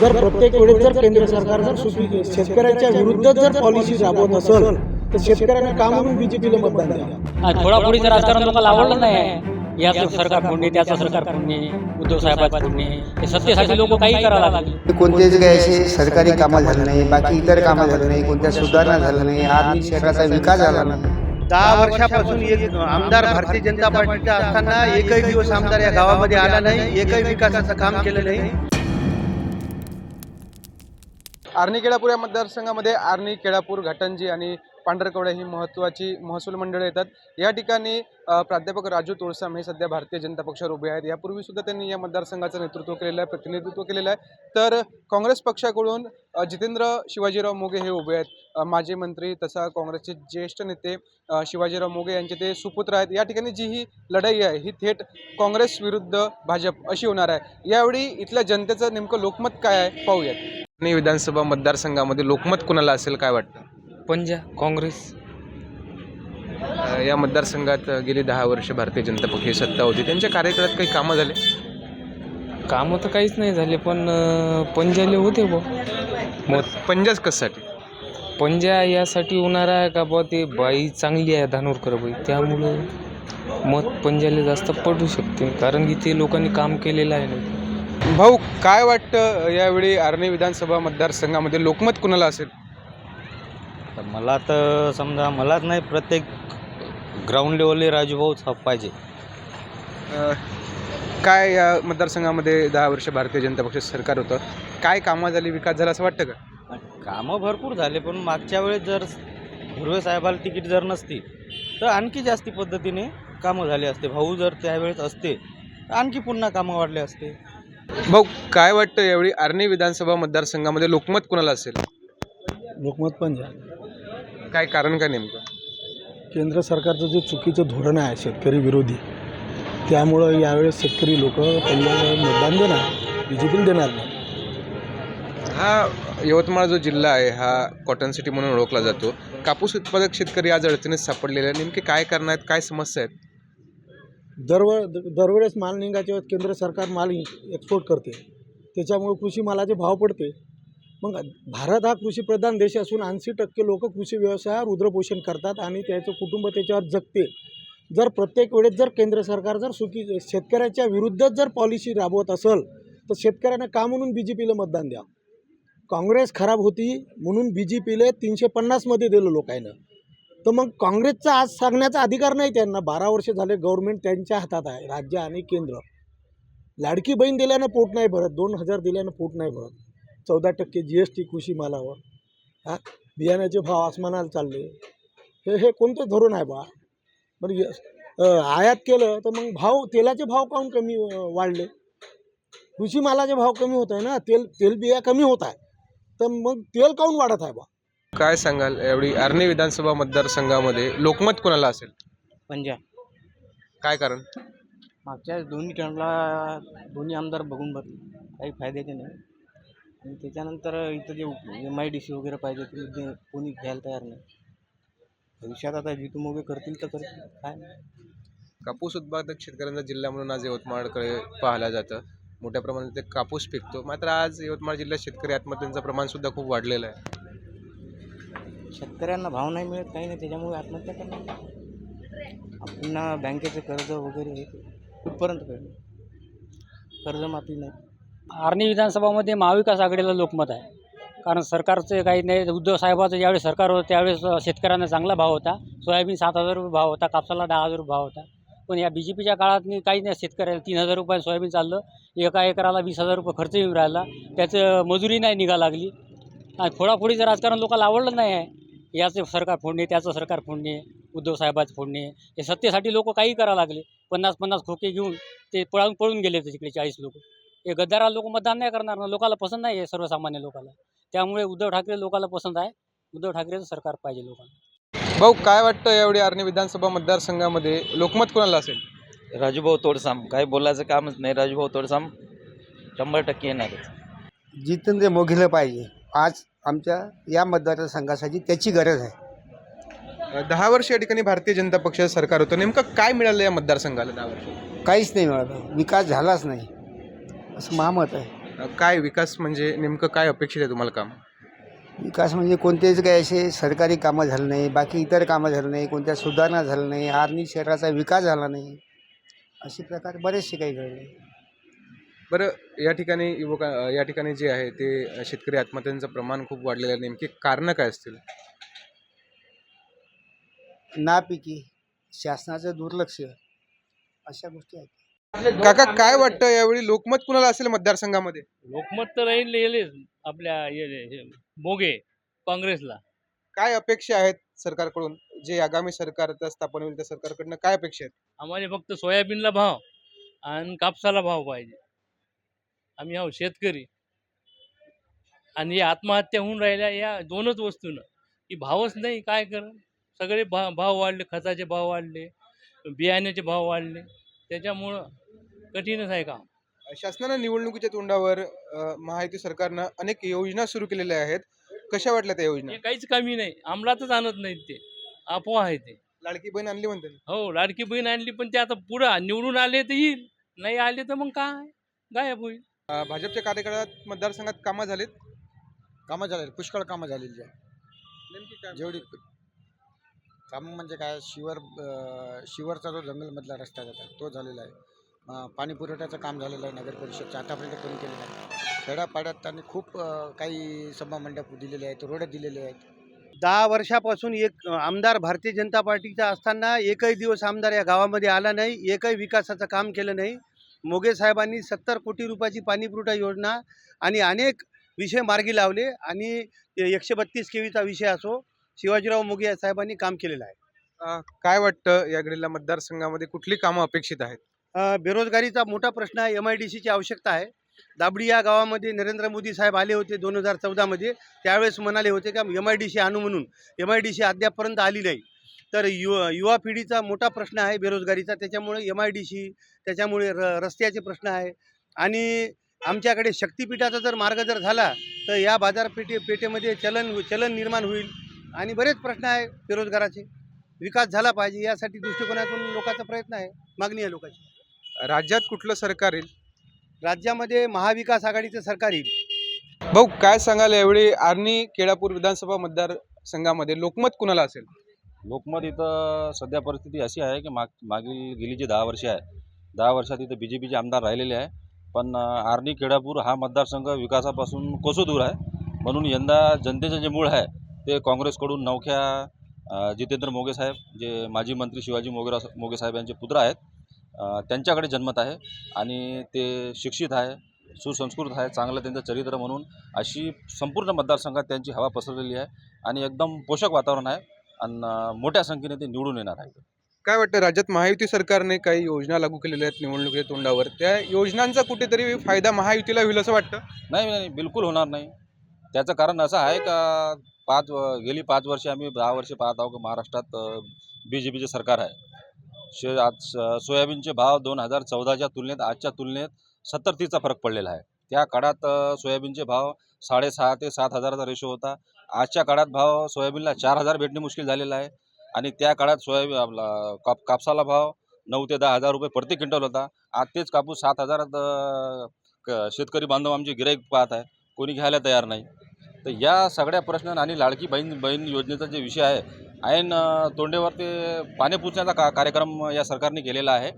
जर प्रत्येक वेळेस जर केंद्र सरकार जर सुपी- शेतकऱ्यांच्या विरुद्ध जर पॉलिसी राबवत असेल तर शेतकऱ्यांना का म्हणून बीजेपीला मतदान द्या थोडाफोडीचं राजकारण लोकांना आवडलं नाही याचं सरकार फोडणे त्याचं सरकार फोडणे उद्धव साहेबांचं फोडणे हे सत्तेसाठी लोक काही करायला लागले. कोणतेच काही असे सरकारी कामं झालं नाही बाकी इतर कामं झालं नाही कोणत्या सुधारणा झाल्या नाही आर्थिक शहराचा विकास झाला नाही. दहा वर्षापासून एक आमदार भारतीय जनता पार्टीचा असताना एकही दिवस आमदार या गावामध्ये आला नाही एकही विकासाचं काम केलं नाही. आर्णी केळापूर या मतदारसंघामध्ये आर्णी केळापूर घाटंजी आणि पांढरकवडे ही महत्त्वाची महसूल मंडळं येतात. या ठिकाणी प्राध्यापक राजू तोळसम हे सध्या भारतीय जनता पक्षावर उभे आहेत. यापूर्वीसुद्धा त्यांनी या मतदारसंघाचं नेतृत्व केलेलं आहे प्रतिनिधित्व केलेलं आहे. तर काँग्रेस पक्षाकडून जितेंद्र शिवाजीराव मोगे हे उभे आहेत. माजी मंत्री तसा काँग्रेसचे ज्येष्ठ नेते शिवाजीराव मोगे यांचे ते सुपुत्र आहेत. या ठिकाणी जी ही लढाई आहे ही थेट काँग्रेस विरुद्ध भाजप अशी होणार आहे. यावेळी इथल्या जनतेचं नेमकं लोकमत काय आहे पाहूयात. आणि विधानसभा मतदारसंघामध्ये लोकमत कुणाला असेल काय वाटतं? पंजा काँग्रेस. अ, या मतदारसंघात अ, गेली दहा वर्ष भारतीय जनता पक्षाची सत्ता होती. त्यांच्या कार्यकाळात काही कामं झाले? कामं तर काहीच नाही झाले पण अं, पंजाले होते बा मत पंजाच कशासाठी? पंजा यासाठी होणार आहे का बा ते बाई चांगली आहे धानोरकर बाई. त्यामुळं मत पंजाले जास्त पडू शकते कारण की ते लोकांनी काम केलेलं आहे ना. भाऊ काय वाटतं यावेळी आर्णी विधानसभा मतदारसंघामध्ये लोकमत कुणाला असेल? तर मला तर समजा मलाच नाही प्रत्येक ग्राउंड लेवलले राजूभाऊच हा पाहिजे. अ, काय या मतदारसंघामध्ये दहा वर्ष भारतीय जनता पक्षाचं सरकार होतं. काय कामं झाली विकास झाला असं वाटतं का? कामं भरपूर झाले पण मागच्या वेळेस जर धुर्वे साहेबाला तिकीट जर नसती तर आणखी जास्ती पद्धतीने कामं झाले असते. भाऊ जर त्यावेळेस असते तर आणखी पुन्हा कामं वाढले असते. भाऊ काय वाटतं यावेळी आर्णी विधानसभा मतदारसंघामध्ये लोकमत कुणाला असेल? लोकमत पण द्या काय कारण काय नेमकं? केंद्र सरकारचं जे चुकीचं धोरण आहे शेतकरी विरोधी त्यामुळं यावेळेस शेतकरी लोक त्यांना मतदान देणार बी जे पीला देणार नाही. हा यवतमाळ जो जिल्हा आहे हा कॉटन सिटी म्हणून ओळखला जातो. कापूस उत्पादक शेतकरी आज अडचणीत सापडलेले आहेत. नेमके काय करणार आहेत काय समस्या आहेत? दरव दरवेळेस माल निघायच्या वेळेस केंद्र सरकार माल एक्सपोर्ट करते. त्याच्यामुळे कृषी मालाचे भाव पडते. मग भारत हा कृषीप्रधान देश असून ऐंशी टक्के लोक कृषी व्यवसायावर उद्रपोषण करतात आणि त्याचं कुटुंब त्याच्यावर जगते. जर प्रत्येक वेळेस जर केंद्र सरकार जर सुखी शेतकऱ्याच्या विरुद्धच जर पॉलिसी राबवत असेल तर शेतकऱ्यांना का म्हणून बी जे पीला मतदान द्या? काँग्रेस खराब होती म्हणून बी जे पीला तीनशे पन्नासमध्ये दिलं लोकांना. तर मग काँग्रेसचा आज सांगण्याचा अधिकार नाही त्यांना. बारा वर्ष झाले गव्हर्नमेंट त्यांच्या हातात आहे राज्य आणि केंद्र. लाडकी बहीण दिल्यानं पोट नाही भरत दोन हजार दिल्यानं पोट नाही भरत. चौदा टक्के जी एस टी कृषी मालावर. हा बियाण्याचे भाव आसमानाला चालले. हे हे कोणतं धोरण आहे बा? बरं यस आयात केलं तर मग भाव तेलाचे भाव काऊन कमी वाढले? कृषी मालाचे भाव कमी होत आहे ना तेल तेलबिया कमी होत आहे. तर मग तेल काऊन वाढत आहे बा? काय सांगाल? यावेळी आर्णी विधानसभा मतदारसंघामध्ये लोकमत कुणाला असेल? पंजा काय कारण? मागच्या दोन्ही टर्मला दोन्ही आमदार बघून बघले काही फायद्याचे नाही. आणि त्याच्यानंतर इथं जे एम आय डी सी वगैरे पाहिजे ते कोणी घ्यायला तयार नाही. भविष्यात आता जितू मोगे करतील तर करतील. काय नाही. कापूस उत्पादक शेतकऱ्यांचा जिल्हा म्हणून आज यवतमाळकडे पाहिलं जातं. मोठ्या प्रमाणात ते कापूस पिकतो. मात्र आज यवतमाळ जिल्ह्यात शेतकरी आत्महत्यांचं प्रमाण सुद्धा खूप वाढलेलं आहे. शेतकऱ्यांना भाव नाही मिळत काही नाही त्याच्यामुळे आत्महत्या करणार पुन्हा बँकेचं कर्ज वगैरे हे कुठपर्यंत करेल कर्जमाफी नाही. आर्णी विधानसभामध्ये महाविकास आघाडीला लोकमत आहे. कारण सरकारचं काही नाही उद्धव साहेबाचं ज्यावेळेस सरकार होतं त्यावेळेस शेतकऱ्यांना चांगला भाव होता. सोयाबीन सात हजार रुपये भाव होता कापसाला दहा हजार रुपये भाव होता. पण या बी जे पीच्या काळात काही नाही शेतकऱ्याला तीन हजार रुपये सोयाबीन चाललं. एका एकराला वीस हजार रुपये खर्च येऊन राहिला. त्याचं मजुरी नाही निघा लागली. आणि फोडाफोडीचं राजकारण लोकांना आवडलं नाही आहे याचं सरकार फोडणे त्याचं सरकार फोडणे उद्धव साहेबाचं फोडणे हे सत्तेसाठी लोक काही करायला लागले. पन्नास पन्नास खोके घेऊन ते पळून पळून गेले तिकडे चाळीस लोक. हे गद्दारा लोक मतदान नाही करणार ना लोकांना पसंत नाही आहे सर्वसामान्य लोकांना. त्यामुळे उद्धव ठाकरे लोकांना पसंत आहे. उद्धव ठाकरेचं सरकार पाहिजे लोकांना. भाऊ काय वाटतं यावेळी आर्णी विधानसभा मतदारसंघामध्ये लोकमत कुणाला असेल? राजूभाऊ तोडसाम. काही बोलायचं कामच नाही राजूभाऊ तोडसाम. शंभर टक्के येणारच. जितेंद्र मोघीला पाहिजे. आज आमच्या या मतदारसंघासाठी त्याची गरज आहे. दहा वर्ष या ठिकाणी भारतीय जनता पक्षाचं सरकार होतं. नेमकं काय मिळालं या मतदारसंघाला दहा वर्ष? काहीच नाही मिळालं. विकास झालाच नाही. असं महामत आहे. काय विकास म्हणजे नेमकं काय अपेक्षित आहे तुम्हाला काम? विकास म्हणजे कोणतेच काही असे सरकारी कामं झालं नाही बाकी इतर कामं झालं नाही कोणत्या सुधारणा झालं नाही आर्नी शहराचा विकास झाला नाही. असे प्रकार बरेचसे काही घडले. बरं या ठिकाणी युवका या ठिकाणी जे आहे ते शेतकरी आत्महत्यांचं प्रमाण खूप वाढलेलं आहे. नेमकी कारणं काय असतील? नापिकी शासनाचं दुर्लक्ष अशा गोष्टी आहेत. काका काय वाटतं यावेळी? लोकमत कुणाला असेल मतदारसंघामध्ये? लोकमत तर राहील येलेच आपल्या हे मोगे काँग्रेसला. काय अपेक्षा आहेत सरकारकडून? जे आगामी सरकार आता स्थापन होईल त्या सरकारकडनं काय अपेक्षा आहेत? आम्हाला फक्त सोयाबीनला भाव आणि कापसाला भाव पाहिजे. आम्ही आहो शेतकरी. आणि या आत्महत्या होऊन राहिल्या या दोनच वस्तूनं. की भावच नाही काय कर सगळे भा भाव वाढले खताचे भाव वाढले बियाण्याचे भाव वाढले. त्याच्यामुळं कठीणच आहे काम. शासनानं निवडणुकीच्या तोंडावर महायुती सरकारनं अनेक योजना सुरू केलेल्या आहेत. कशा वाटल्या त्या योजना? काहीच कमी नाही. अंमलातच आणत नाहीत ते. अफवा आहे ते. लाडकी बहीण आणली म्हणते. हो लाडकी बहीण आणली पण ते आता पुढं निवडून आले तर येईल. नाही आले तर मग काय? गायब होईल. भाजपच्या कार्यकाळात मतदारसंघात कामं झालीत? कामं झाले पुष्कळ कामं झालेली आहे नेमकी काय? जेवढी कामं म्हणजे काय शिवर अं, शिवरचा जो जंगलमधला रस्ता जातो तो झालेला आहे. अं, पाणी पुरवठ्याचं काम झालेलं आहे नगर परिषदचं आतापर्यंत कोणी केलेलं आहे खेड्यापाड्यात त्यांनी खूप अं, काही सभा मंडप दिलेले आहेत रोड दिलेले आहेत. दहा वर्षापासून एक आमदार भारतीय जनता पार्टीचा असताना एकही दिवस आमदार या गावामध्ये आला नाही एकही विकासाचं काम केलं नाही. मोगे साहेबांनी सत्तर कोटी रुपयाची पाणीपुरवठा योजना आणि अनेक विषय मार्गी लावले आणि एकशे बत्तीस केवीचा विषय असो शिवाजीराव मोगे साहेबांनी काम केलेलं आहे. काय वाटतं या घडीला मतदारसंघामध्ये कुठली कामं अपेक्षित आहेत? बेरोजगारीचा मोठा प्रश्न आहे एम आय डी सीची आवश्यकता आहे. दाबडी या गावामध्ये नरेंद्र मोदी साहेब आले होते दोन हजार चौदामध्ये. त्यावेळेस म्हणाले होते का एम आय डी सी आणू म्हणून. एम आय डी सी अद्यापपर्यंत आली नाही. तर युवा युवा पिढीचा मोठा प्रश्न आहे बेरोजगारीचा. त्याच्यामुळे एम आय डी सी त्याच्यामुळे र रस्त्याचे प्रश्न आहे. आणि आमच्याकडे शक्तिपीठाचा जर मार्ग जर झाला तर या बाजारपेठे पेठेमध्ये चलन चलन निर्माण होईल. आणि बरेच प्रश्न आहे बेरोजगाराचे. विकास झाला पाहिजे यासाठी दृष्टिकोनातून लोकांचा प्रयत्न आहे. मागणी आहे लोकांची. राज्यात कुठलं सरकार येईल? राज्यामध्ये महाविकास आघाडीचं सरकार येईल. भाऊ काय सांगाल यावेळी आर्नी केळापूर विधानसभा मतदारसंघामध्ये लोकमत कुणाला असेल? लोकमत इथं सध्या परिस्थिती अशी आहे की माग मागील गेली जी दहा वर्षे आहे दहा वर्षात इथं बी जे पीचे आमदार राहिलेले आहे. पण आर्णी केळापूर हा मतदारसंघ विकासापासून कोसो दूर आहे. म्हणून यंदा जनतेचं जे मूळ आहे ते काँग्रेसकडून नवख्या जितेंद्र मोगे साहेब जे माजी मंत्री शिवाजी मोगेरा मोगे साहेब यांचे पुत्र आहेत त्यांच्याकडे जन्मत आहे. आणि ते शिक्षित आहे सुसंस्कृत आहे चांगलं त्यांचं चरित्र म्हणून अशी संपूर्ण मतदारसंघात त्यांची हवा पसरलेली आहे. आणि एकदम पोषक वातावरण आहे. आणि मोठ्या संख्येने ते निवडून येणार आहे काय वाटतं राज्यात महायुती सरकारने काही योजना लागू केलेल्या आहेत निवडणुकीच्या तोंडावर? त्या योजनांचा कुठेतरी फायदा महायुतीला होईल असं वाटतं? नाही नाही बिलकुल होणार नाही. त्याचं कारण असं आहे का पाच गेली पाच वर्षे आम्ही दहा वर्षे पाहत आहोत की महाराष्ट्रात बी जे पीचे सरकार आहे. शे आज सोयाबीनचे भाव दोन हजार चौदाच्या तुलनेत आजच्या तुलनेत सत्तर तीसचा फरक पडलेला आहे. त्या काळात सोयाबीनचे भाव साडेसहा ते सात हजाराचा रेशो होता. आजच्या काळात भाव सोयाबीनला चार हजार भेटणे मुश्किल झालेलं आहे. आणि त्या काळात सोयाबीन आपला काप कापसाला भाव नऊ ते दहा हजार रुपये प्रति क्विंटल होता. आज तेच कापूस सात हजारात क- शेतकरी बांधव आमचे गिराईक पाहत आहे. कोणी घ्यायला तयार नाही. तर या सगळ्या प्रश्न आणि लाडकी बहीण बहीण योजनेचा जे विषय आहे ऐन अ, तोंडेवर ते पाणी पुसण्याचा का कार्यक्रम या सरकारने केलेला आहे.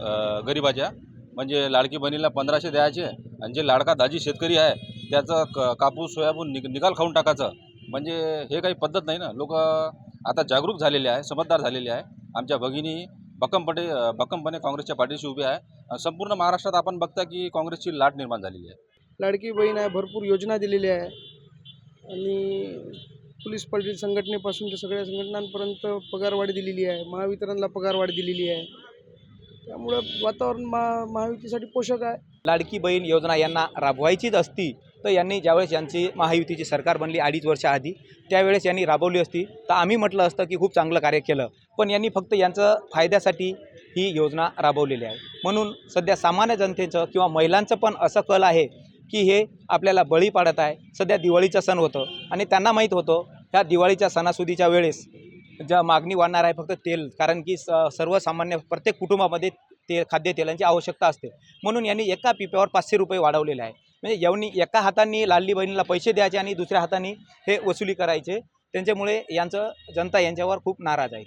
अ, गरिबाच्या. म्हणजे लाडकी बहिणीला पंधराशे द्यायचे आणि जे लाडका दाजी शेतकरी आहे त्याचं क कापूस सोयाबीन निक निकाल खाऊन टाकायचं. म्हणजे हे काही पद्धत नाही ना. लोक आता जागरूक झालेले आहे समजदार झालेले आहे. आमच्या भगिनी भक्कमपणे भक्कमपणे काँग्रेसच्या पाठीशी उभी आहे. संपूर्ण महाराष्ट्रात आपण बघता की काँग्रेसची लाट निर्माण झालेली आहे. लाडकी बहीण आहे भरपूर योजना दिलेल्या आहे. आणि पोलीस पाटील संघटनेपासून ते सगळ्या संघटनांपर्यंत पगारवाढ दिलेली आहे. महावितरणला पगारवाढ दिलेली आहे. त्यामुळं वातावरण महा महायुतीसाठी पोषक आहे. लाडकी बहीण योजना यांना राबवायचीच असती तर यांनी ज्यावेळेस यांची महायुतीची सरकार बनली अडीच वर्षाआधी त्यावेळेस यांनी राबवली असती. तर आम्ही म्हटलं असतं की खूप चांगलं कार्य केलं. पण यांनी फक्त यांचं फायद्यासाठी ही योजना राबवलेली आहे. म्हणून सध्या सामान्य जनतेचं किंवा महिलांचं पण असं कल आहे की हे आपल्याला बळी पाडत आहे. सध्या दिवाळीचा सण होतं आणि त्यांना माहीत होतं ह्या दिवाळीच्या सणासुदीच्या वेळेस ज्या मागणी वाढणार आहे फक्त तेल कारण की स सर्वसामान्य प्रत्येक कुटुंबामध्ये ते खाद्यतेलांची आवश्यकता असते. म्हणून यांनी एका पिप्यावर पाचशे रुपये वाढवलेले आहे. म्हणजे यांनी एका हाताने लाडली बहिणीला पैसे द्यायचे आणि दुसऱ्या हाताने हे वसुली करायचे. त्यांच्यामुळे यांचं जनता यांच्यावर खूप नाराज आहे.